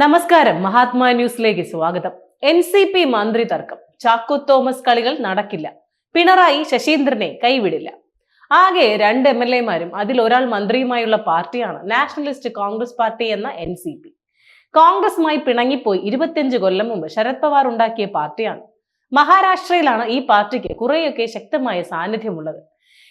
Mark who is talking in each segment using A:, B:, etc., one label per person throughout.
A: നമസ്കാരം. മഹാത്മാ ന്യൂസിലേക്ക് സ്വാഗതം. എൻ സി പി മന്ത്രി തർക്കം. ചാക്കോ തോമസ് കളികൾ നടക്കില്ല. പിണറായി ശശീന്ദ്രനെ കൈവിടില്ല. ആകെ രണ്ട് എം എൽ എമാരും അതിൽ ഒരാൾ മന്ത്രിയുമായുള്ള പാർട്ടിയാണ്. നാഷണലിസ്റ്റ് കോൺഗ്രസ് പാർട്ടി എന്ന എൻ സി പി. കോൺഗ്രസുമായി പിണങ്ങിപ്പോയി ഇരുപത്തിയഞ്ച് കൊല്ലം മുമ്പ് ശരത് പവാർ ഉണ്ടാക്കിയ പാർട്ടിയാണ്. മഹാരാഷ്ട്രയിലാണ് ഈ പാർട്ടിക്ക് കുറേയൊക്കെ ശക്തമായ സാന്നിധ്യമുള്ളത്.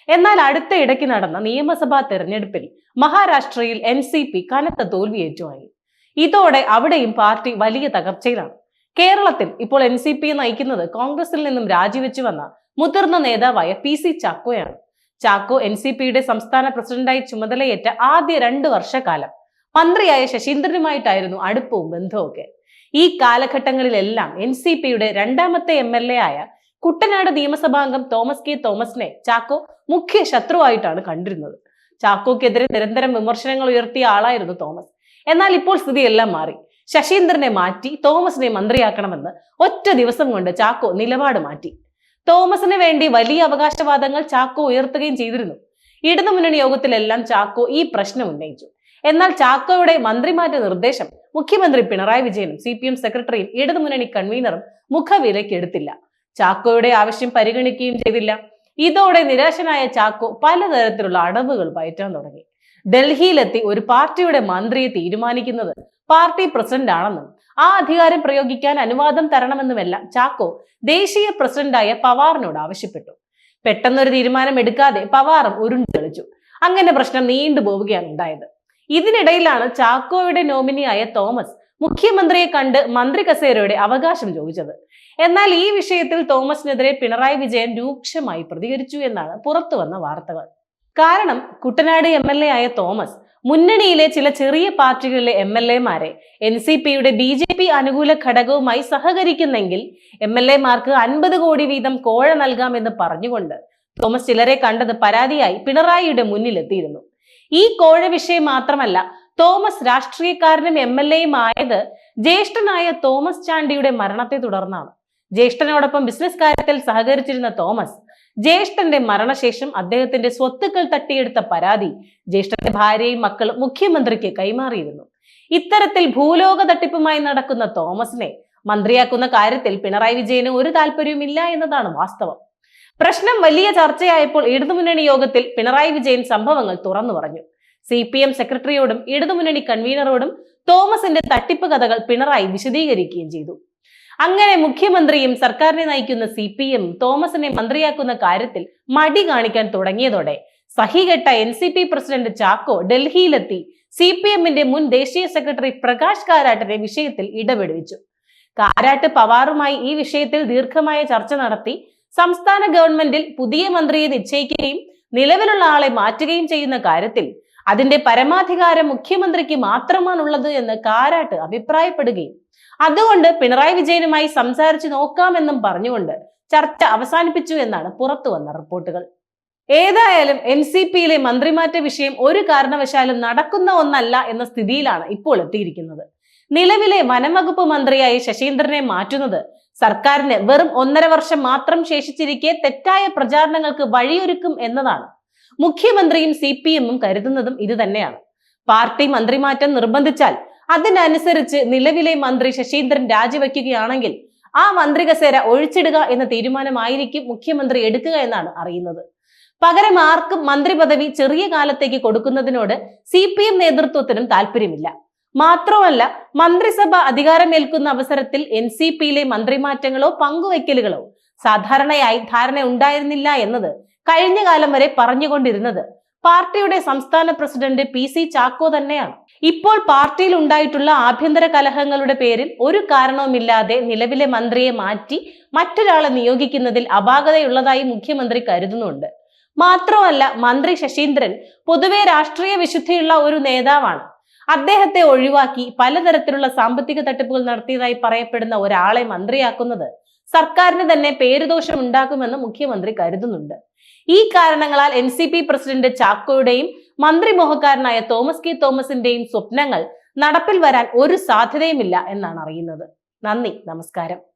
A: എന്നാൽ അടുത്ത ഇടയ്ക്ക് നടന്ന നിയമസഭാ തെരഞ്ഞെടുപ്പിൽ മഹാരാഷ്ട്രയിൽ എൻ സി പി കനത്ത തോൽവി ഏറ്റുവാങ്ങി ഇതോടെ അവിടെയും പാർട്ടി വലിയ തകർച്ചയിലാണ്. കേരളത്തിൽ ഇപ്പോൾ എൻ സി പി നയിക്കുന്നത് കോൺഗ്രസിൽ നിന്നും രാജിവെച്ചു വന്ന മുതിർന്ന നേതാവായ പി സി ചാക്കോയാണ്. ചാക്കോ എൻ സി പിയുടെ സംസ്ഥാന പ്രസിഡന്റായി ചുമതലയേറ്റ ആദ്യ രണ്ട് വർഷക്കാലം. മന്ത്രിയായ ശശീന്ദ്രനുമായിട്ടായിരുന്നു അടുപ്പവും ബന്ധവുമൊക്കെ. ഈ കാലഘട്ടങ്ങളിലെല്ലാം എൻ സി പിയുടെ രണ്ടാമത്തെ എം എൽ എ ആയ കുട്ടനാട് നിയമസഭാംഗം തോമസ് കെ തോമസിനെ ചാക്കോ മുഖ്യ ശത്രുവായിട്ടാണ് കണ്ടിരുന്നത്. ചാക്കോക്കെതിരെ നിരന്തരം വിമർശനങ്ങൾ ഉയർത്തിയ ആളായിരുന്നു തോമസ്. എന്നാൽ ഇപ്പോൾ സ്ഥിതിയെല്ലാം മാറി. ശശീന്ദ്രനെ മാറ്റി തോമസിനെ മന്ത്രിയാക്കണമെന്ന് ഒറ്റ ദിവസം കൊണ്ട് ചാക്കോ നിലപാട് മാറ്റി. തോമസിന് വേണ്ടി വലിയ അവകാശവാദങ്ങൾ ചാക്കോ ഉയർത്തുകയും ചെയ്തിരുന്നു. ഇടതു മുന്നണി യോഗത്തിലെല്ലാം ചാക്കോ ഈ പ്രശ്നം ഉന്നയിച്ചു. എന്നാൽ ചാക്കോയുടെ മന്ത്രിമാറ്റ നിർദ്ദേശം മുഖ്യമന്ത്രി പിണറായി വിജയനും സി പി എം സെക്രട്ടറിയും ഇടതുമുന്നണി കൺവീനറും മുഖവിലയ്ക്ക് എടുത്തില്ല. ചാക്കോയുടെ ആവശ്യം പരിഗണിക്കുകയും ചെയ്തില്ല. ഇതോടെ നിരാശനായ ചാക്കോ പലതരത്തിലുള്ള അടവുകൾ പയറ്റാൻ തുടങ്ങി. ഡൽഹിയിലെത്തി ഒരു പാർട്ടിയുടെ മന്ത്രിയെ തീരുമാനിക്കുന്നത് പാർട്ടി പ്രസിഡന്റ് ആണെന്നും ആ അധികാരം പ്രയോഗിക്കാൻ അനുവാദം തരണമെന്നുമെല്ലാം ചാക്കോ ദേശീയ പ്രസിഡന്റായ പവാറിനോട് ആവശ്യപ്പെട്ടു. പെട്ടെന്നൊരു തീരുമാനം എടുക്കാതെ പവാറും ഉരുണ്ടു കളിച്ചു അങ്ങനെ പ്രശ്നം നീണ്ടുപോവുകയാണ് ഉണ്ടായത്. ഇതിനിടയിലാണ് ചാക്കോയുടെ നോമിനിയായ തോമസ് മുഖ്യമന്ത്രിയെ കണ്ട് മന്ത്രി കസേരയുടെ അവകാശം ചോദിച്ചത്. എന്നാൽ ഈ വിഷയത്തിൽ തോമസിനെതിരെ പിണറായി വിജയൻ രൂക്ഷമായി പ്രതികരിച്ചു എന്നാണ് പുറത്തുവന്ന വാർത്തകൾ. കാരണം കുട്ടനാട് എം എൽ എ ആയ തോമസ് മുന്നണിയിലെ ചില ചെറിയ പാർട്ടികളിലെ എം എൽ എമാരെ എൻ സി പിയുടെ ബി ജെ പി അനുകൂല ഘടകവുമായി സഹകരിക്കുന്നെങ്കിൽ എം എൽ എമാർക്ക് അൻപത് കോടി വീതം കോഴ നൽകാമെന്ന് പറഞ്ഞുകൊണ്ട് തോമസ് ചിലരെ കണ്ടത് പരാതിയായി പിണറായിയുടെ മുന്നിലെത്തിയിരുന്നു. ഈ കോഴ വിഷയം മാത്രമല്ല തോമസ് രാഷ്ട്രീയക്കാരനും എം എൽ എയും ആയത് ജ്യേഷ്ഠനായ തോമസ് ചാണ്ടിയുടെ മരണത്തെ തുടർന്നാണ്. ജ്യേഷ്ഠനോടൊപ്പം ബിസിനസ് കാര്യത്തിൽ സഹകരിച്ചിരുന്ന തോമസ് ജ്യേഷ്ഠന്റെ മരണശേഷം അദ്ദേഹത്തിന്റെ സ്വത്തുക്കൾ തട്ടിയെടുത്ത പരാതി ജ്യേഷ്ഠന്റെ ഭാര്യയും മക്കളും മുഖ്യമന്ത്രിക്ക് കൈമാറിയിരുന്നു. ഇത്തരത്തിൽ ഭൂലോക തട്ടിപ്പുമായി നടക്കുന്ന തോമസിനെ മന്ത്രിയാക്കുന്ന കാര്യത്തിൽ പിണറായി വിജയന് ഒരു താല്പര്യവുമില്ല എന്നതാണ് വാസ്തവം. പ്രശ്നം വലിയ ചർച്ചയായപ്പോൾ ഇടതുമുന്നണി യോഗത്തിൽ പിണറായി വിജയൻ സംഭവങ്ങൾ തുറന്നു പറഞ്ഞു. സി പി എം സെക്രട്ടറിയോടും ഇടതുമുന്നണി കൺവീനറോടും തോമസിന്റെ തട്ടിപ്പ് കഥകൾ പിണറായി വിശദീകരിക്കുകയും ചെയ്തു. അങ്ങനെ മുഖ്യമന്ത്രിയും സർക്കാരിനെ നയിക്കുന്ന സി പി എം തോമസിനെ മന്ത്രിയാക്കുന്ന കാര്യത്തിൽ മടി കാണിക്കാൻ തുടങ്ങിയതോടെ സഹികെട്ട N C P president Chacko ഡൽഹിയിലെത്തി C P എമ്മിന്റെ മുൻ ദേശീയ സെക്രട്ടറി പ്രകാശ് കാരാട്ടിനെ വിഷയത്തിൽ ഇടപെടുവിച്ചു. കാരാട്ട് പവാറുമായി ഈ വിഷയത്തിൽ ദീർഘമായ ചർച്ച നടത്തി സംസ്ഥാന ഗവൺമെന്റിൽ പുതിയ മന്ത്രിയെ നിശ്ചയിക്കുകയും നിലവിലുള്ള ആളെ മാറ്റുകയും ചെയ്യുന്ന കാര്യത്തിൽ അതിന്റെ പരമാധികാരം മുഖ്യമന്ത്രിക്ക് മാത്രമാണുള്ളത് എന്ന് കാരാട്ട് അഭിപ്രായപ്പെടുകയും അതുകൊണ്ട് പിണറായി വിജയനുമായി സംസാരിച്ചു നോക്കാമെന്നും പറഞ്ഞുകൊണ്ട് ചർച്ച അവസാനിപ്പിച്ചു എന്നാണ് പുറത്തു വന്ന റിപ്പോർട്ടുകൾ. ഏതായാലും എൻ സി പിയിലെ മന്ത്രിമാറ്റ വിഷയം ഒരു കാരണവശാലും നടക്കുന്ന ഒന്നല്ല എന്ന സ്ഥിതിയിലാണ് ഇപ്പോൾ എത്തിയിരിക്കുന്നത്. നിലവിലെ വനംവകുപ്പ് മന്ത്രിയായി ശശീന്ദ്രനെ മാറ്റുന്നത് സർക്കാരിന് വെറും ഒന്നര വർഷം മാത്രം ശേഷിച്ചിരിക്കെ തെറ്റായ പ്രചാരണങ്ങൾക്ക് വഴിയൊരുക്കും എന്നതാണ് മുഖ്യമന്ത്രിയും സി പി എമ്മും കരുതുന്നതും ഇത് തന്നെയാണ്. പാർട്ടി മന്ത്രിമാറ്റം നിർബന്ധിച്ചാൽ അതിനനുസരിച്ച് നിലവിലെ മന്ത്രി ശശീന്ദ്രൻ രാജിവെക്കുകയാണെങ്കിൽ ആ മന്ത്രി കസേര ഒഴിച്ചിടുക എന്ന തീരുമാനമായിരിക്കും മുഖ്യമന്ത്രി എടുക്കുക എന്നാണ് അറിയുന്നത്. പകരം ആർക്കും മന്ത്രി പദവി ചെറിയ കാലത്തേക്ക് കൊടുക്കുന്നതിനോട് സി പി എം നേതൃത്വത്തിനും താല്പര്യമില്ല. മാത്രമല്ല മന്ത്രിസഭ അധികാരമേൽക്കുന്ന അവസരത്തിൽ എൻ സി പിയിലെ മന്ത്രിമാറ്റങ്ങളോ പങ്കുവയ്ക്കലുകളോ സാധാരണയായി ധാരണ ഉണ്ടായിരുന്നില്ല എന്നത് കഴിഞ്ഞ കാലം വരെ പറഞ്ഞുകൊണ്ടിരുന്നത്. പാർട്ടിയുടെ സംസ്ഥാന പ്രസിഡന്റ് പി സി ചാക്കോ തന്നെയാണ്. ഇപ്പോൾ പാർട്ടിയിൽ ഉണ്ടായിട്ടുള്ള ആഭ്യന്തര കലഹങ്ങളുടെ പേരിൽ ഒരു കാരണവുമില്ലാതെ നിലവിലെ മന്ത്രിയെ മാറ്റി മറ്റൊരാളെ നിയോഗിക്കുന്നതിൽ അപാകതയുള്ളതായി മുഖ്യമന്ത്രി കരുതുന്നുണ്ട്. മാത്രമല്ല മന്ത്രി ശശീന്ദ്രൻ പൊതുവെ രാഷ്ട്രീയ വിശുദ്ധിയുള്ള ഒരു നേതാവാണ്. അദ്ദേഹത്തെ ഒഴിവാക്കി പലതരത്തിലുള്ള സാമ്പത്തിക തട്ടിപ്പുകൾ നടത്തിയതായി പറയപ്പെടുന്ന ഒരാളെ മന്ത്രിയാക്കുന്നത് സർക്കാരിന് തന്നെ പേരുദോഷം ഉണ്ടാക്കുമെന്ന് മുഖ്യമന്ത്രി കരുതുന്നുണ്ട്. ഈ കാരണങ്ങളാൽ എൻ സി പി പ്രസിഡന്റ് ചാക്കോയുടെയും മന്ത്രി മോഹക്കാരനായ തോമസ് കെ തോമസിന്റെയും സ്വപ്നങ്ങൾ നടപ്പിൽ വരാൻ ഒരു സാധ്യതയുമില്ല എന്നാണ് അറിയുന്നത്. നന്ദി നമസ്കാരം.